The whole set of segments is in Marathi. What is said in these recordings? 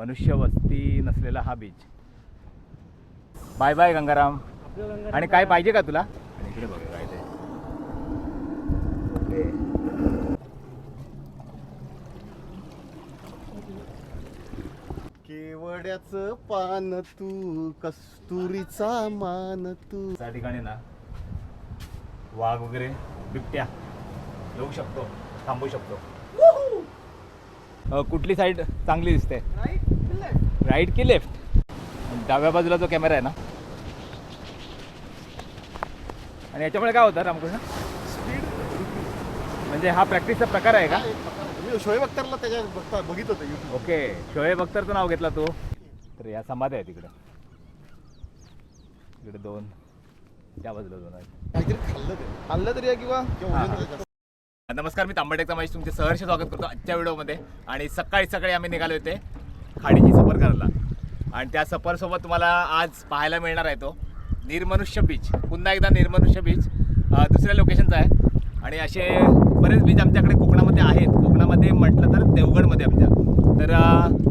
मनुष्य वस्ती नसलेला हा बीच बाय बाय गंगाराम. आणि काय पाहिजे का तुला? आणि इकडे बघा काय ते. ओके. केवड्याचं पान तू कस्तुरीचा मान तू. त्या ठिकाणी ना वाघ वगैरे बिबट्या येऊ शकतो थांबू शकतो. अ, कुठली साईड चांगली दिसते? राईट की लेफ्ट डाव्या बाजूला जो कॅमेरा आहे ना. आणि याच्यामुळे काय होतं रामकृष्ण? स्पीड म्हणजे हा प्रॅक्टिसचा प्रकार आहे का? मी शोएब अख्तरला त्याच्या बघता बघित होतं युट्यूब ओके शोएब अख्तरचं नाव घेतला तू. तर या समाधी आहे तिकडे. इकडे दोन त्या बाजूला दोन आहेत. काहीतरी खाल्लं ते. खाल्लं तरी आहे किंवा किंवा. वजन जरा जास्त. नमस्कार मी तांबडेचा माझी तुमचे सहर्ष स्वागत करतो आजच्या व्हिडिओमध्ये. आणि सकाळी सकाळी आम्ही निघालो होते खाडीची सफर करायला. आणि त्या सफरसोबत तुम्हाला आज पाहायला मिळणार आहे तो. निर्मनुष्य बीच पुन्हा एकदा निर्मनुष्य बीच दुसऱ्या लोकेशनचा आहे. आणि असे बरेच बीच आमच्याकडे कोकणामध्ये आहेत. कोकणामध्ये म्हटलं तर देवगडमध्ये आमच्या. तर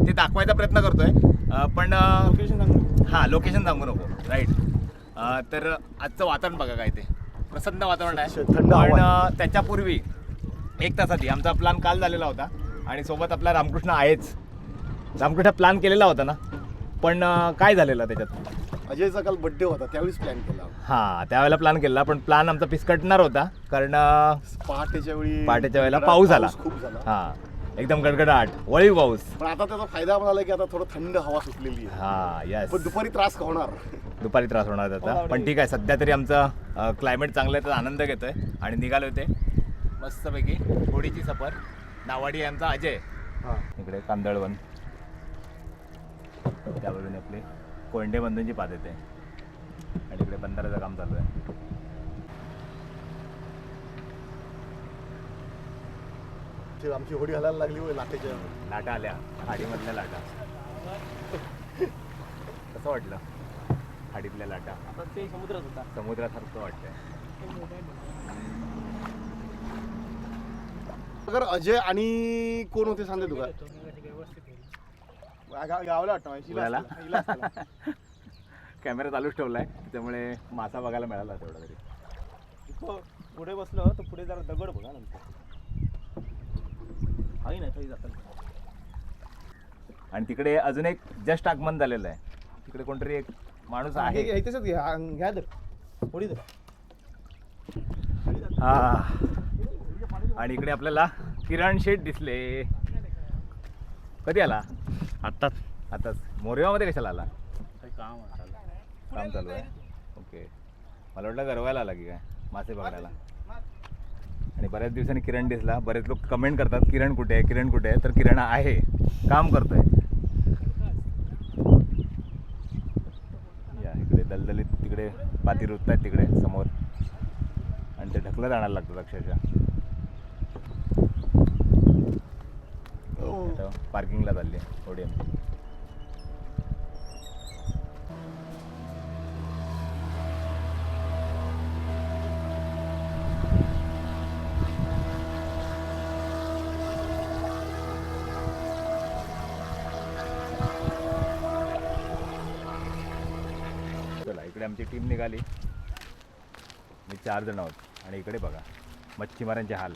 ते दाखवायचा प्रयत्न करतोय. अं, पण लोकेशन सांगू हां लोकेशन सांगू नको. राईट तर आजचं वातावरण बघा काय ते. प्रसन्न वातावरण आहे. पण आहे. त्याच्यापूर्वी एक तासाआधी आमचा प्लॅन काल झालेला होता. आणि सोबत आपला रामकृष्ण आहेच. रामकृष्ण प्लॅन केलेला होता ना. पण अं, काय झालेलं त्याच्यात? अजयचा काल बर्थडे होता त्यावेळीच प्लॅन केला हां त्यावेळेला प्लॅन केला पण प्लॅन आमचा पिसकटणार होता कारण अं, पहाटेच्या वेळी पहाटेच्या वेळेला पाऊस आला. खूप झाला. हां एकदम गडगडाट वळीव पाऊस. पण आता त्याचा फायदा म्हणाला की आता थोडं थंड हवा सुटलेली आहे. हां यस पण दुपारी त्रास होणार. दुपारी त्रास होणार त्याचा. पण ठीक आहे सध्या तरी आमचं क्लायमेट चांगलं आहे तर आनंद घेतोय. आणि निघाले होते मस्तपैकी होडीची सफर. नावाडी आहे आमचा अजय इकडे कांदळवन. त्या बाजूने आपली कोंडे बंधूंची पाद येते. आणि इकडे बंधाऱ्याचं काम चालू आहे. आमची होडी हलायला लागली होय लाटेच्या लाटा आल्या खाडीमधल्या लाटा. कसं वाटलं? खाडीतल्या लाटा. ते समुद्रात होता. समुद्रासारखं वाटतंय. अगर अजय आणि कोण होते सांगते तुका? गा- गावाला वाटतं. कॅमेरा चालूच ठेवलाय त्यामुळे मासा बघायला मिळाला तेवढा तरी. इथं पुढे बसलो तर पुढे जरा दगड बघा नंतर. आहे ना तरी जातात आणि तिकडे अजून एक जस्ट आगमन झालेलं आहे. तिकडे कोणतरी एक माणूस आहे. घ्या घ्या तर पुढे तर हा आणि इकडे आपल्याला किरण शेठ दिसले. कधी आला? आत्ताच. आताच मोरगावमध्ये कशाला आला? काम काम चालू आहे? ओके. मला वाटलं गरवायला आला की काय? मासे पकडायला. आणि बऱ्याच दिवसांनी किरण दिसला. बरेच लोक कमेंट करतात किरण कुठे आहे? किरण कुठे आहे? तर किरण आहे. काम करतोय. या इकडे दलदलीत तिकडे पाती रुतत आहेत तिकडे समोर. आणि ते ढकलत आणायला लागतात अक्षरशः. हो. पार्किंगला चालली ओडीएम चला इकडे आमची टीम निघाली. मी चार जण आहोत. आणि इकडे बघा मच्छीमारांचे हाल.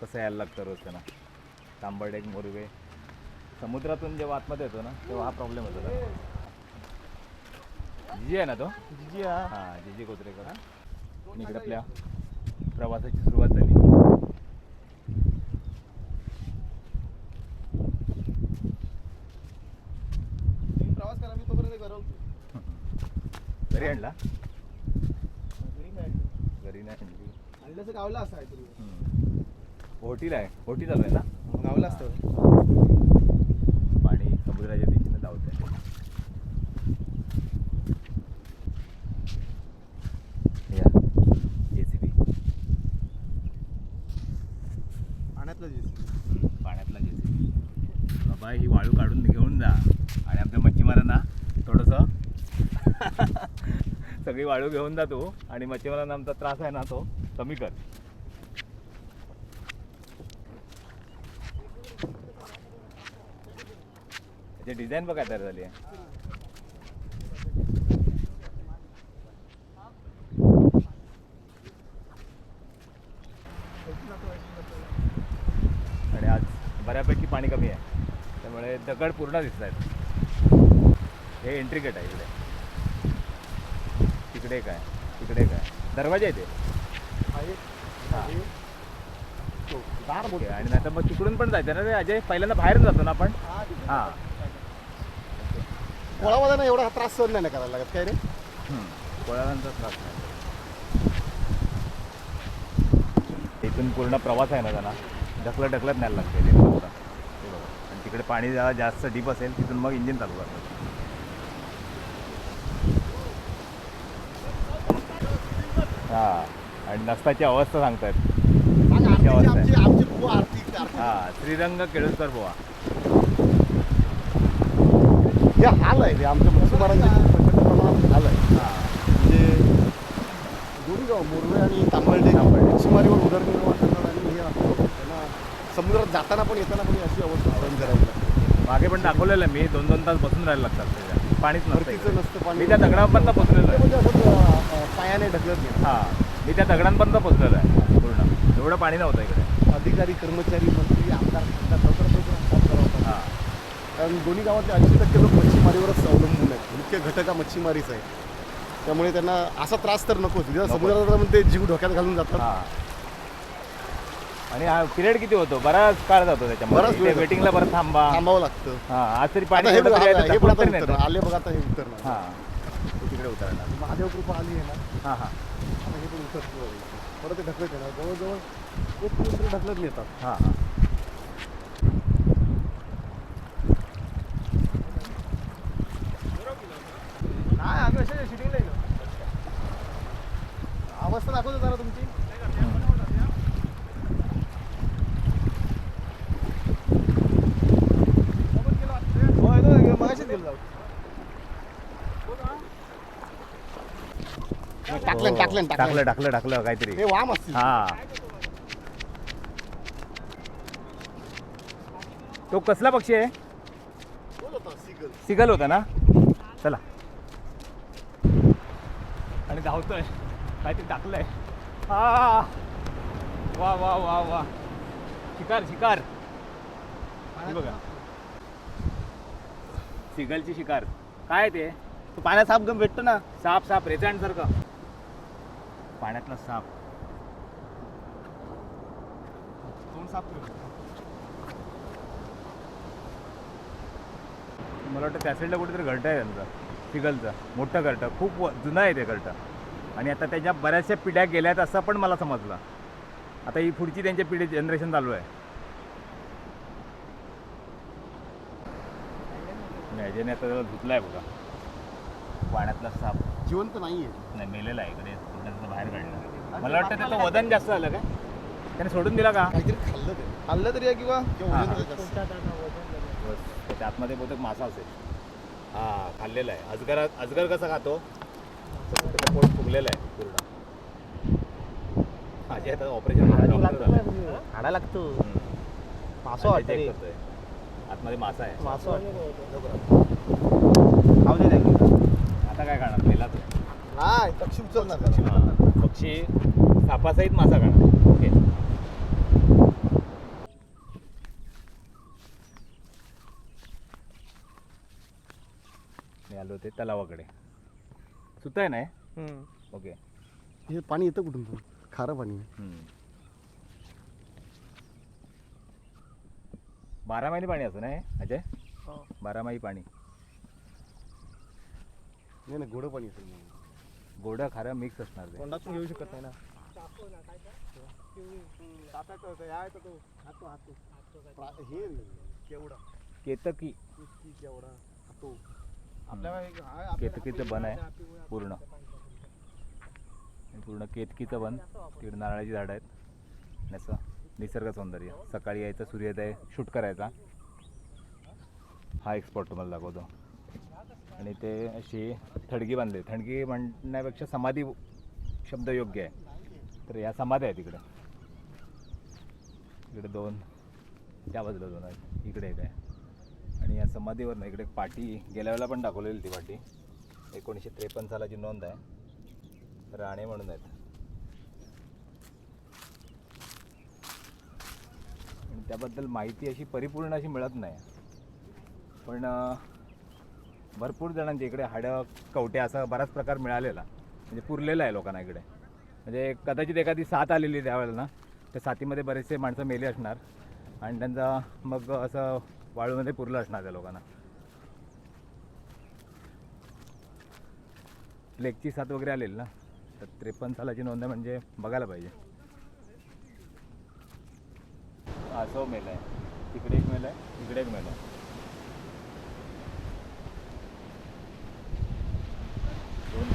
कसं यायला लागतं रोज त्यांना? तांबडेक मोरवे. समुद्रातून जेव्हा आतमध्ये येतो ना तेव्हा हा प्रॉब्लेम होतो जरा. जिजी आहे ना तो? जी हा. हां जिजी कोत्रेकर आणि इकडे आपल्या प्रवासाची सुरुवात झाली. तुम्ही प्रवास करा मी तोपर्यंत घरवतो घरी आणला? घरी नाही आणली. आणल्याचं गावला असं आहे तरी हम्म. आहे. ओहोटी चालू आहे ना? गावला असतं पाणी समुद्राच्या दिशेने धावत आहे या जेसीबी पाण्यातलं जे पाण्यातला जेसीबी बाबा ही वाळू काढून घेऊन जा. आणि आमच्या मच्छीमारांना थोडंसं सगळी वाळू घेऊन जा तू. आणि मच्छीमारांना आमचा त्रास आहे ना तो कमी कर. त्याची डिझाईन बघा तयार झाली आहे. आणि आज बऱ्यापैकी पाणी कमी आहे. त्यामुळे दगड पूर्ण दिसत आहेत. हे एंट्री गेट आहे इकडे. तिकडे काय तिकडे काय दरवाजा आहे ते. आहे. दार आणि नाही तर मग तिकडून पण जायचं. ना रे अजय पहिल्यांदा बाहेर जातो ना आपण? हां. कोळावाल्यांना एवढा त्रास सहन नाही करायला लागत काय रे? कोळांचा त्रास नाही. इथून पूर्ण प्रवास आहे ना त्यांना. ढकलत ढकलत न्यायला लागते ते बघा. आणि तिकडे पाणी जरा जास्त डीप असेल तिथून मग इंजिन चालू करतात. हां आणि नसताची अवस्था सांगतायत. मग आरतीची अवस्था आहे. आमची आमची बुवा आरती आरती. हां श्रीरंग केळुसकर बुवा. हे हाल आहे रे आमच्या मच्छीमारांचे खूप प्रचंड प्रमाणात हाल आहे हां. म्हणजे दोन्ही गाव मोरवे आणि तांबर्डे तांबर्डे. मच्छीमारीवर उदरनिर्वाह करतात आणि हे. त्यांना समुद्रात जाताना पण येताना पण अशी अवस्था सहन करावी लागते. मागे पण दाखवलेलं आहे मी. दोन दोन तास बसून राहायला लागतात पाणीच नसतं. नसतं पाणी. त्या दगडापर्यंत पोचलेलो आहे. म्हणजे असं पायाने ढकलत नाही. हां. मी त्या दगडांपर्यंत पोचलेलो आहे. पूर्ण. एवढं पाणी नव्हतं इकडे. अधिकारी कर्मचारी मंत्री आमदार खासदार लवकर हां. कारण दोन्ही गावातले ऐंशी टक्के लोक मच्छीमारीवरच अवलंबून आहेत. मुख्य घटक हा मच्छीमारीच आहे. त्यामुळे त्यांना असा त्रास तर नकोच. जेव्हा नको. समुद्रात ते जीव धोक्यात घालून जातात. आणि हा पिरियड किती होतो? बराच काळ जातो त्याच्यामध्ये. वेटिंगला परत थांबा. थांबवावं लागतं. हां आज तरी पाणी हे बघा आले बघा आता हे उतरणार हां. तिकडे उतरणार महादेव कृपा आली आहे ना. हां हां. हे पण उतरतो परत ते ढकलत येणार. जवळजवळ एक किलोमीटर ढकलत नेतात हां हां. अशा शूटिंगला येलो अवस्था दाखवतो जरा तुमची टाकलं टाकलं. हो. टाकलं टाकलं टाकलं काहीतरी. हे वाम असतील. हा. तो कसला पक्षी आहे? बोल होता, seagull. सिगल होता ना? चला. धावतोय काहीतरी टाकलंय. हा वा वा वा वा. शिकार शिकार. बघा. सिगलची शिकार. काय ते? पाण्यात साप गम भेटतो ना. साप साप रेचांड सारखं. पाण्यातला साप. साफ करू. मला वाटतं त्या साईडला कुठेतरी घरटं आहे त्यांचं. सिगलचं. मोठं घरटं. खूप जुनं आहे ते घरटं. आणि आता त्याच्या बऱ्याचशा पिढ्या गेल्यात असं पण मला समजलं. आता ही पुढची त्यांची पिढी जनरेशन चालू आहे. अजयने आता त्याला धुतलाय बघा. पाण्यातला साप. जिवंत नाहीये. नाही मेलेला आहे इकडे. त्याचं बाहेर काढलं. मला वाटतं त्याचं वजन जास्त झालं काय त्याने सोडून दिला का? काहीतरी खाल्लं तरी. आहे किंवा किंवा. त्याच्या आतमध्ये बहुतेक मासा असेल. हा खाल्लेला आहे. अजगर अजगर कसा खातो? तसं त्याचं पोट फुगलेलं आहे पूर्ण माझे आता ऑपरेशन खाडा लागतो मासो वाटतं आतमध्ये मासा आहे मासो खाऊ दे आता काय खाणार पहिला तर नाही पक्षी उचलणार पक्षी पक्षी सापासहित मासा खाणार ओके आलो होते तलावाकडे. सुत आहे नाही हम्म. ओके. हे पाणी येतं कुठून पण? खारं पाणी. आहे. हम्म. बारामाही पाणी असं नाही अजय? हो. बारामाही पाणी. नाही नाही गोडं पाणी येतं. गोडं खारं मिक्स असणार ते. तोंडातून घेऊ शकत नाही ना. प्रा- हे केतकी. किती केवढा? हातो. केतकीचं बन आहे. पूर्ण. पूर्ण. केतकीचं बन. तिकडे नारळाची झाडं आहेत. असं निसर्ग सौंदर्य. सकाळी यायचं सूर्योदय शूट करायचा. हा एक स्पॉट तुम्हाला दाखवतो. आणि ते अशी थडगी बांधली. थडगी म्हणण्यापेक्षा समाधी शब्द योग्य आहे. तर या समाध्या आहेत इकडे. इकडे दोन. त्या बाजूला दोन आहेत. इकडे एक आहे. आणि या समाधीवर ना इकडे एक पाटी गेल्या वेळेला पण दाखवलेली ती पाटी. एकोणीसशे त्रेपन्न सालाची नोंद आहे राणे म्हणून आहेत. आणि त्याबद्दल माहिती अशी परिपूर्ण अशी मिळत नाही. पण भरपूर जणांच्या इकडे हाडं कवट्या असा बराच प्रकार मिळालेला. म्हणजे पुरलेला आहे लोकांना इकडे. म्हणजे कदाचित एखादी साथ आलेली त्यावेळेला. ना त्या साथीमध्ये बरेचसे माणसं मेले असणार. आणि त्यांचा मग असं वाळूमध्ये पुरलं असणार त्या लोकांना. लेकची साथ वगैरे आलेली ना? तर त्रेपन्न सालाची नोंद आहे म्हणजे बघायला पाहिजे. असं मेल आहे. तिकडे एक मेल आहे इकडे एक मेल आहे. दोन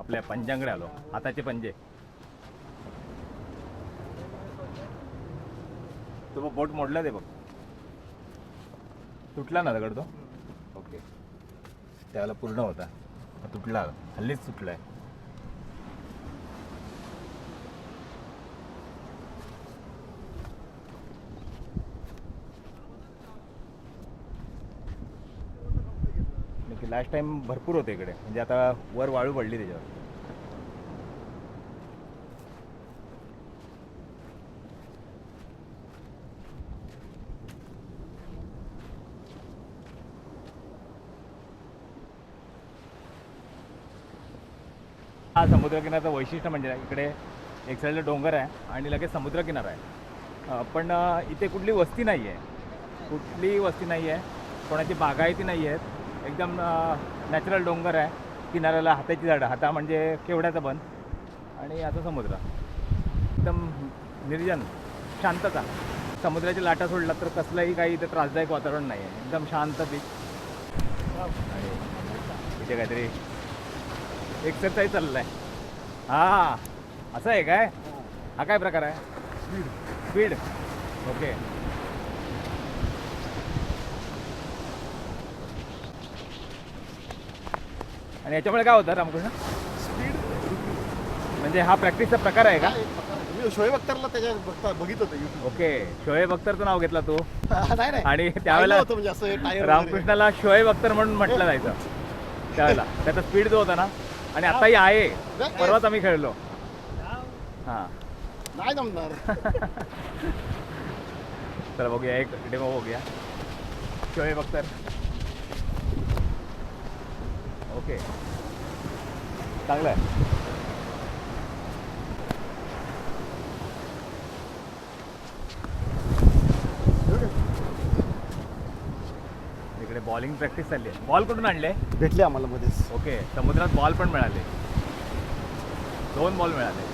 आपल्या पंजांकडे आलो. हाताचे पंजे. तो बोट मोडला ते बघ. तुटला ना दगड तो? ओके. त्याला पूर्ण होता. तुटला. हल्लीच तुटलाय. लास्ट टाइम भरपूर होते इकडे. म्हणजे आता वर वाळू पडली त्याच्यावर हा समुद्रकिनाऱ्याचं वैशिष्ट्य म्हणजे इकडे एक साईडला डोंगर आहे आणि लगेच समुद्रकिनारा आहे. पण इथे कुठली वस्ती नाही आहे. कुठली वस्ती नाही आहे कोणाची बागायती नाही आहेत. एकदम नॅचरल डोंगर आहे. किनाऱ्याला हाताची झाडं हाता म्हणजे केवड्याचं बन आणि आता समुद्र. एकदम निर्जन शांतता. समुद्राची लाटा सोडला तर कसलंही काही इथं त्रासदायक वातावरण नाही आहे. एकदम शांत बीच आणि इथे काहीतरी एक्सरसाइज आहे हा असं आहे काय? हा काय प्रकार आहे? स्पीड ओके आणि याच्यामुळे काय होतं रामकृष्ण? स्पीड म्हणजे हा प्रॅक्टिसचा प्रकार आहे का? मी शोएब अख्तरला त्याच्या बघता बघित होतं युट्यूब ओके शोएब अख्तरचं नाव घेतला तू? नाही नाही. आणि पाहिलं त्यावेळेला होतं म्हणजे असं टायर रामकृष्णाला शोएब अख्तर म्हणून म्हटलं जायचं. त्यावेळेला. त्याचा स्पीड जो होता ना आणि आताही आहे. परवाच आम्ही खेळलो. हां. नाही जमणार. चला बघूया एक डेमो बघूया. शोएब अख्तर ओके. चांगलं आहे इकडे बॉलिंग प्रॅक्टिस चालली आहे. बॉल कुठून आणले? भेटले आम्हाला मध्येच. ओके समुद्रात बॉल पण मिळाले. दोन बॉल मिळाले.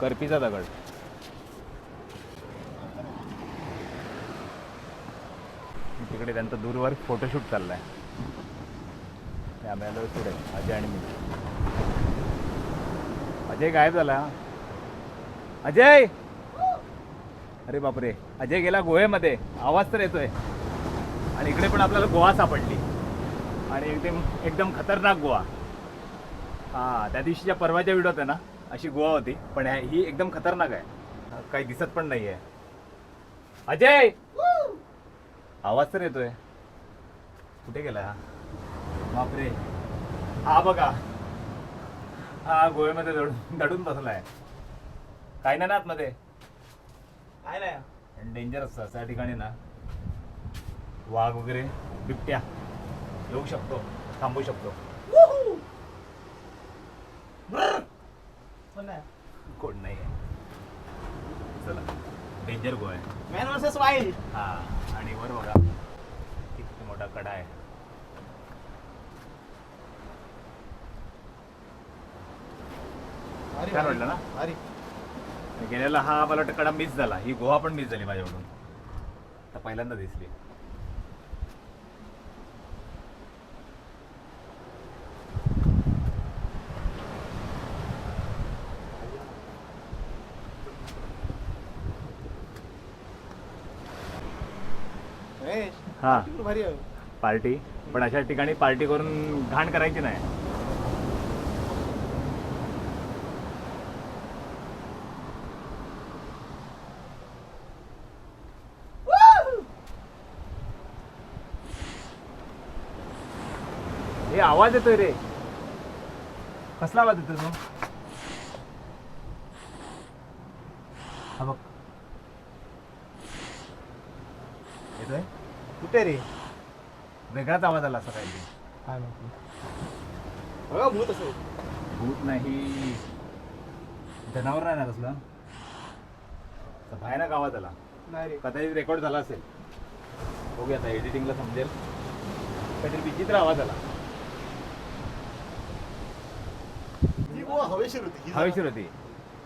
करपीचा दगड. तिकडे त्यांचा दूरवर फोटोशूट चाललाय. आलो पुढे अजय आणि मी. अजय गायब झाला. अजय! अरे बापरे अजय गेला गोव्यामध्ये आवाज तर येतोय. आणि इकडे पण आपल्याला गोवा सापडली. आणि एकदम एकदम खतरनाक गोवा. हां त्या दिवशीच्या परवाच्या व्हिडिओत आहे ना अशी गोवा होती. पण ही एकदम खतरनाक आहे. काही दिसत पण नाही आहे अजय! आवाज तर येतोय. कुठे गेला हा? बापरे. हा बघा. हा गोव्यामध्ये दडून दडून बसलाय. काय नाही ना आतमध्ये. काय नाही डेंजर असतं अशा ठिकाणी ना वाघ वगैरे बिबट्या येऊ शकतो थांबू शकतो. नाही कोण नाही आहे. चला डेंजर गो आहे. मॅन वर्सेस वाईल्ड हा आणि वर बघा. किती मोठा कडा आहे. छान वाटलं ना? अरे गेलेला हा मला वाटतं कडा मिस झाला. ही गोवा पण मिस झाली माझ्याकडून. आता पहिल्यांदा दिसली. हा. पार्टी. पण अशा ठिकाणी पार्टी करून घाण करायची नाही. आवाज येतोय रे. कसला आवाज येतोय तो? हा बघ. येतोय? कुठे रे? वेगळाच आवाज आला असा काही काय बघा भूत असं. भूत नाही. जनावर नाही ना कसला असा भयानक आवाज आला. नाही रे. कदाचित रेकॉर्ड झाला असेल. बघूया आता एडिटिंगला समजेल. काहीतरी विचित्र आवाज आला ही बुवा हवेशीर होती ही जरा- हवेशीर होती.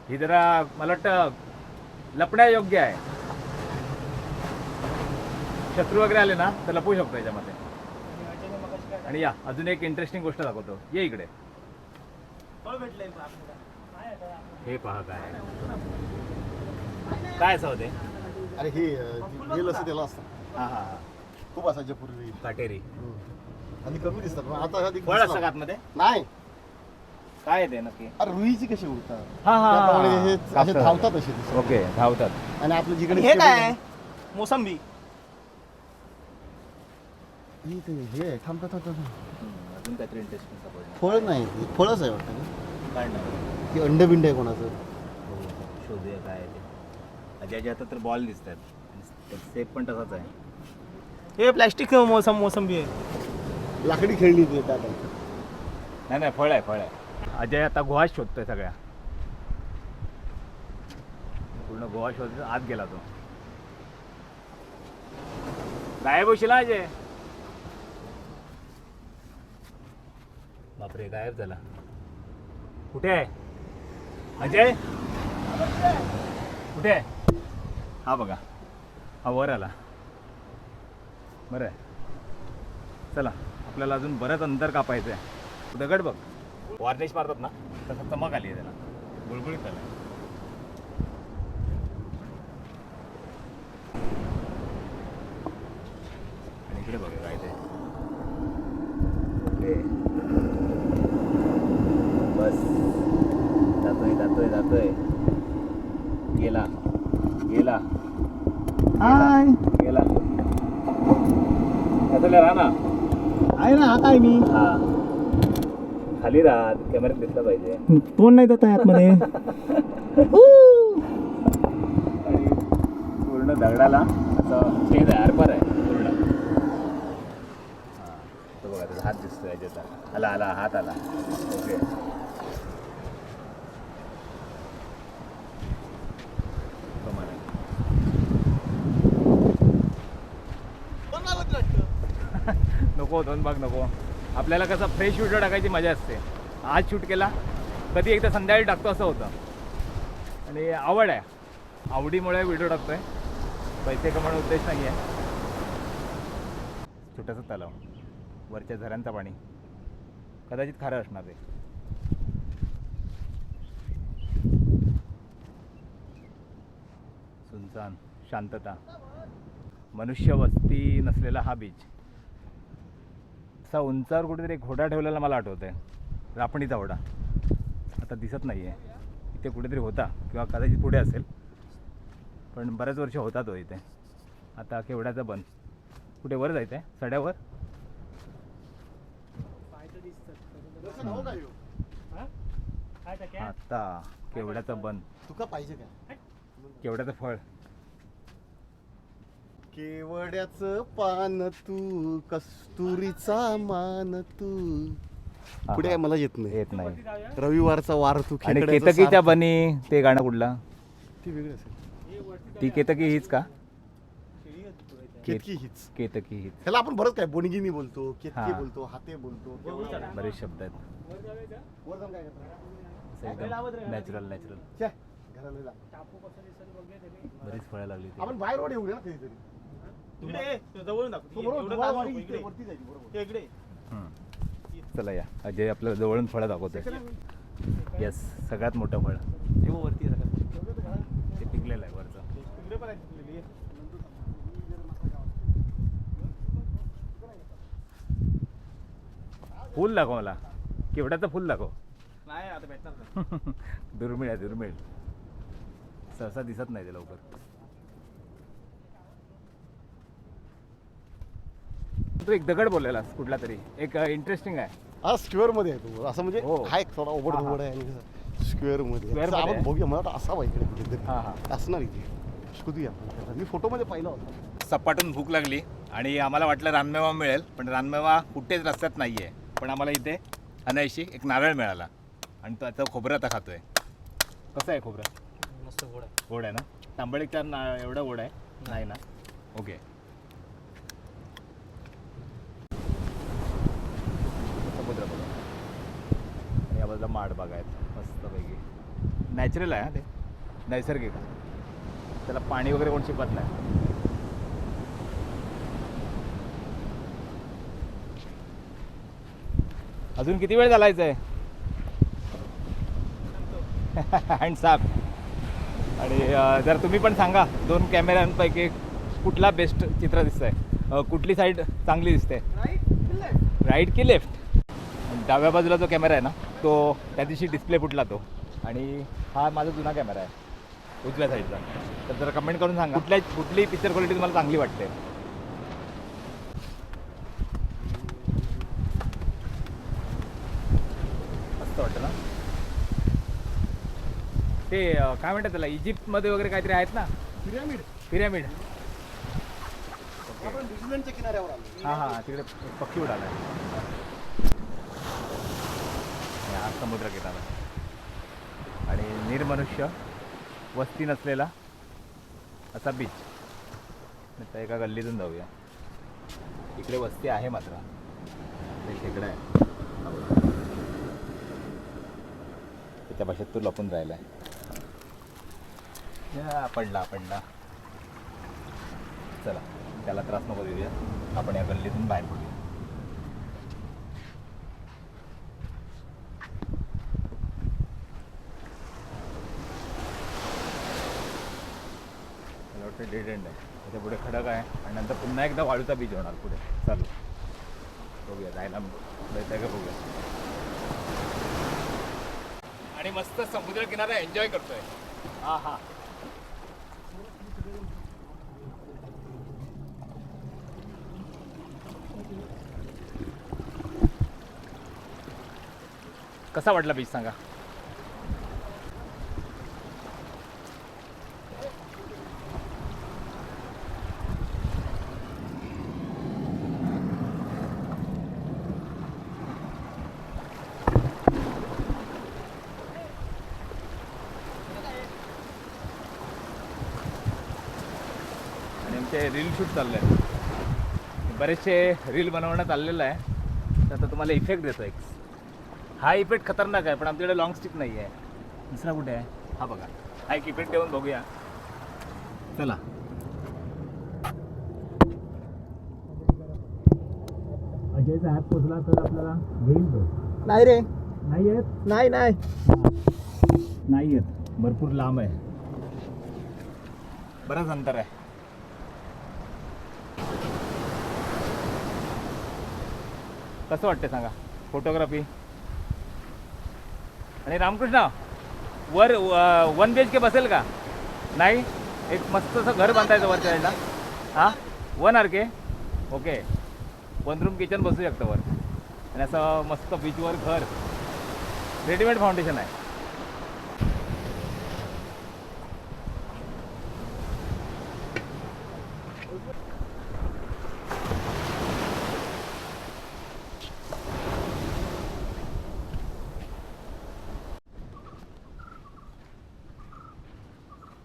ही जरा मला वाटतं लपण्यायोग्य आहे. शत्रू वगैरे आले ना तर लपवू शकतो याच्यामध्ये. आणि या अजून एक इंटरेस्टिंग गोष्ट दाखवतो. ये इकडे. हे पहा काय. काय असं होते? अरे हे गेलं असं त्याला असतं हा हा खूप असायच्या पूर्वी. काटेरी. आणि कमी दिसतात. आता फळ. असतं का आतमध्ये? नाही. काय आहे ते नक्की? अरे रुईची कशी उडतात? हा हा हे असे. धावतात असे दिसतात. ओके धावतात. आणि आपलं जिकडे हे काय? आहे? मोसंबी. हे ते- हे आहे, थांब थांब, थांब थांब. अजून काहीतरी इंटरेस्टिंग फळ नाही हे फळच आहे वाटतं ना. काय नाही. हे अंडबिंड आहे कोणाचं? शोधूया काय आहे ते. अजयच्या हातात तर बॉल दिसत आहेत सेप पण तसाच आहे. हे प्लॅस्टिक मोसम मोसंबी आहे. लाकडी खेळली ते त्या टाईप. नाही नाही फळ आहे फळ आहे. अजय आता गोवा शोधतोय सगळ्या. पूर्ण गोवा शोधत आत गेला तो. गायब होशील अजय? बापरे गायब झाला. कुठे आहे? अजय? कुठे आहे? हा बघा. हा वर आला. बरं आहे. चला आपल्याला अजून बरंच अंतर कापायचं आहे दगड बघ. वार्निश मारतात ना तसं चमक आली आहे त्याला. गुळगुळीत आला आणि इकडे बघा काय ते ओके बस जातोय जातोय जातोय गेला गेला हाय गेला त्यातल्या राहा ना आहे ना आता आहे मी हा खाली राहा कॅमेऱ्यात तोंड नाही जात आहे आतमध्ये? आणि पूर्ण दगडाला असं छेद आहे आरपार आहे पूर्ण. हा, तो बघा त्याचा हात दिसतोय याच्याचा आला आला हात आला. ओके. आहे. नको दोन भाग नको. आपल्याला कसं फ्रेश व्हिडिओ टाकायची मजा असते. आज शूट केला कधी एकदा संध्याकाळी टाकतो असं होतं. आणि आवड आहे. आवडीमुळे व्हिडिओ आहे पैसे कमवणं उद्देश नाही आहे. छोटासा तलाव. वरच्या झऱ्यांचं पाणी. कदाचित खारं असणार ते सुनसान शांतता. मनुष्य वस्ती नसलेला हा बीच असा उंचावर कुठेतरी घोडा ठेवलेला मला आठवत आहे रापणीचा घोडा. आता दिसत नाही आहे इथे कुठेतरी होता किंवा कदाचित पुढे असेल. पण बऱ्याच वर्ष होता तो इथे. आता केवढ्याचा बंद? कुठे वर जायचं आहे सड्यावर? हो? आता केवढ्याचं बंद? तुका पाहिजे काय केवढ्याचं फळ? केवड्याचं पान तू कस्तुरीचा मान तू. पुढे मला येत नाही. येत नाही. रविवारचा वार तू आणि खेकड्याचं केतकीच्या सार- बनी ते गाणं कुठलं? ती वेगळी असेल. ती केतकी हीच का? केतकी हीच. केतकी हीच. ह्याला आपण बरंच काय बोनगिनी बोलतो केतकी हा. बोलतो हाते बोलतो बरेच शब्द आहेत. वर जाऊन काय करतो? असं एकदम नॅचरल नॅचरल छे, घराला जा. बरीच फळं लागली. आपण बाहेर येऊ ना कधीतरी. तो बरोबर इकडे. वरती जायची, बरोबर. हम्म. चला या. अजय आपल्याला जवळून फळं दाखवतोय. येस सगळ्यात मोठं फळ. वरती. ते पिकलेलं आहे वरचं. फुल दाखव मला. केवढ्याचं फुल दाखव. नाही आता भेटणार नाही. दुर्मिळ आहे दुर्मिळ. सहसा दिसत नाही ते लवकर. तू एक दगड बोललेलास कुठला तरी. एक इंटरेस्टिंग आहे. हा स्क्वेअरमध्ये आहे तो. असं म्हणजे हो. आहे थोडा ओबड हा, हा. धोबड आहे आणि स्क्वेअरमध्ये. Square असं मध्ये आपण आहे. बघूया मला वाटतं असावा इकडे कुठेतरी. हा, हा. असणार इथे. शोधूया आपण त्याला. मी फोटोमध्ये पाहिला होता. सपाटून भूक लागली आणि आम्हाला वाटलं रानमेवा मिळेल पण रानमेवा कुठेच रस्त्यात नाही आहे पण आम्हाला इथे अनायशी एक नारळ मिळाला. आणि तो आता खोबरं आता खातोय. कसं आहे खोबरं? मस्त गोड आहे. गोड आहे ना? तांबडीचा ना एवढा गोड आहे? नाही ना? ओके समुद्र बघा आणि या बाजूला माड बाग आहेत मस्तपैकी. नॅचरल आहे हा ते. नैसर्गिक. त्याला पाणी वगैरे कोण शिपत नाही. अजून किती वेळ चालायचं आहे हँड साफ आणि जर तुम्ही पण सांगा दोन कॅमेऱ्यांपैकी कुठला बेस्ट चित्र दिसतंय? अ, कुठली साईड चांगली दिसते? राईट की लेफ्ट डाव्या बाजूला जो कॅमेरा आहे ना तो त्या दिवशी डिस्प्ले फुटला तो. आणि हा माझा जुना कॅमेरा आहे उजव्या साईडचा तर जरा कमेंट करून सांगा. कुठल्या कुठली पिक्चर क्वालिटी तुम्हाला चांगली वाटते? मस्त वाटतं ना? ते अ, काय म्हणतात त्याला इजिप्तमध्ये वगैरे काहीतरी आहेत ना? पिरॅमिड पिरॅमिड आपण न्यूझीलंडच्या किनाऱ्यावर आलो. हां हां तिकडे पक्षी उडाला हा समुद्र किनारा आणि निर्मनुष्य वस्ती नसलेला असा बीच आता एका गल्लीतून जाऊया. इकडे वस्ती आहे मात्र. ते आहे. त्याच्या भाषेत तू लपून राहिला आहे पडला पडला. चला त्याला त्रास नको देऊया. आपण या गल्लीतून बाहेर पडूया मला वाटतं डेड एंड आहे त्याच्या पुढे खडक आहे आणि नंतर पुन्हा एकदा वाळूचा बीज होणार पुढे. चालू. बघूया जायला मिळतंय का बघूया. आणि मस्त समुद्र किनारा एन्जॉय करतोय. हा हा. कसा वाटला बीच सांगा आणि आमचे रील शूट चालले आहेत बरेचसे रील बनवण्यात चाललेलं आहे. तर आता तुम्हाला इफेक्ट देतो एक. हा इफेक्ट खतरनाक आहे पण आमच्याकडे लॉंग स्टिक नाही आहे दुसरा कुठे आहे? हा बघा. हा एक इफेक्ट देऊन बघूया. चला. अजयचा ॲप पोचला तर आपल्याला घेईल तो. नाही रे. नाही येत? नाही नाही. नाही येत. भरपूर लांब आहे. बरंच अंतर आहे. कसं वाटतं सांगा? फोटोग्राफी आणि रामकृष्ण वर वन बी एच के बसेल का? नाही? एक मस्त असं घर बांधायचं वरच्या साईडला. हां? One R K okay one room kitchen बसू शकतं वर. आणि असं मस्त बीचवर घर. रेडीमेड फाउंडेशन आहे.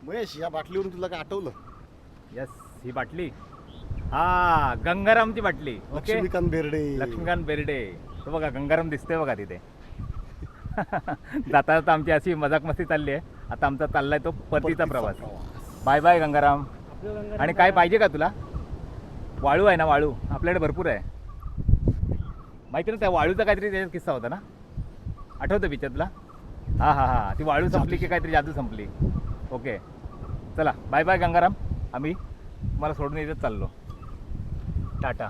महेश या बाटलीवरून तुला काय आठवलं? यस ही बाटली. हा गंगारामची बाटली. ओके लक्ष्मीकांत बेर्डे. लक्ष्मीकांत बेर्डे. तो बघा गंगाराम दिसतोय बघा तिथे. जाता जाता आमची अशी मजाक मस्ती चालली आहे. आता आमचा चाललाय तो परतीचा प्रवास. Bye bye Gangaram. आणि काय पाहिजे का तुला? वाळू आहे ना वाळू. आपल्याकडे भरपूर आहे. माहिती ना त्या वाळूचा काहीतरी त्याच्यात किस्सा होता ना? आठवतं पिक्चर तुला? हां हां हां. ती वाळू संपली की काहीतरी जादू संपली. ओके चला बाय बाय गंगाराम. आम्ही मला सोडून येतच चाललो. टाटा.